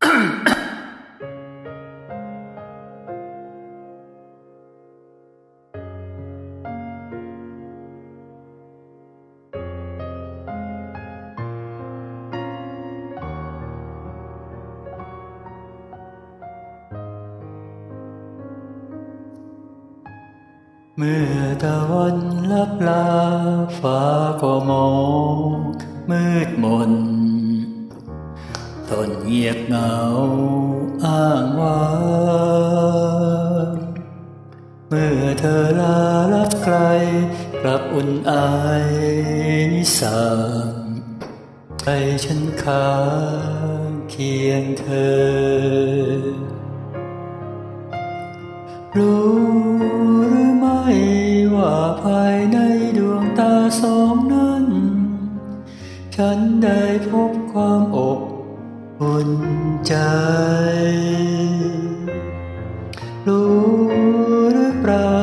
เมื่อตะวันลับลาฟ้าก็มองมืดมน ต้นเงียบเหงาอ้างว้างเมื่อเธอลาลับไกลกลับอุ่นอายนิสางใจฉันค้างเคียงเธอ รู้หรือไม่ว่าภายในดวงตาสองนั้น ฉันได้พบความอบ อุ่นใจ รู้หรือเปล่า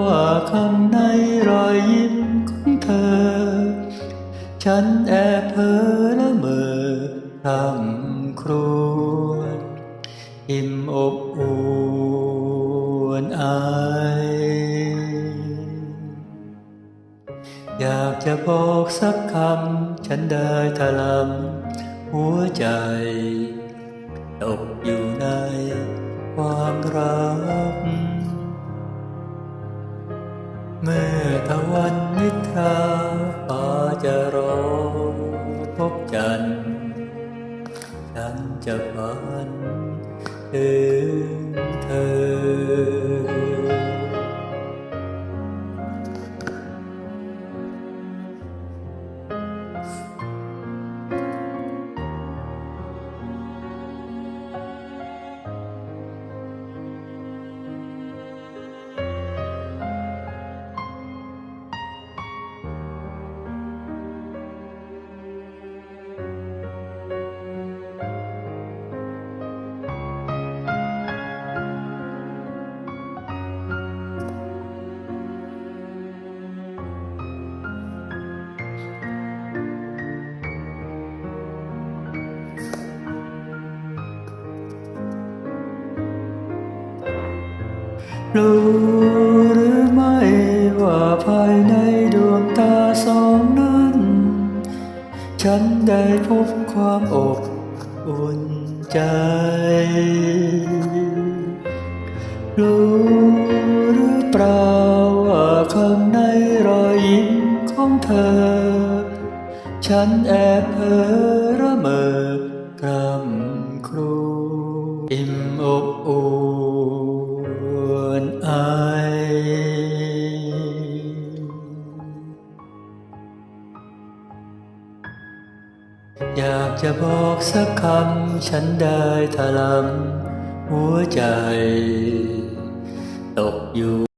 ว่าคำในรอยยิ้มของเธอ ฉันแอบเพ้อละเมอพร่ำครวญอิ่มอบอุ่นอายอยากจะบอกสักคำ ฉันได้ถลำ หัวใจ ตกอยู่ในความรัก เมื่อตะวันนิทราฟ้าจะรอพบกันฉันจะฝันถึงเธอ รู้หรือไม่ว่าภายในดวงตาสองนั้น ฉันได้พบความอบอุ่นใจ รู้หรือเปล่าว่าข้างในรอยยิ้มของเธอ ฉันแอบเพ้อระเมอ อยากจะบอกสักคำฉันได้ถลำหัวใจ ตกอยู่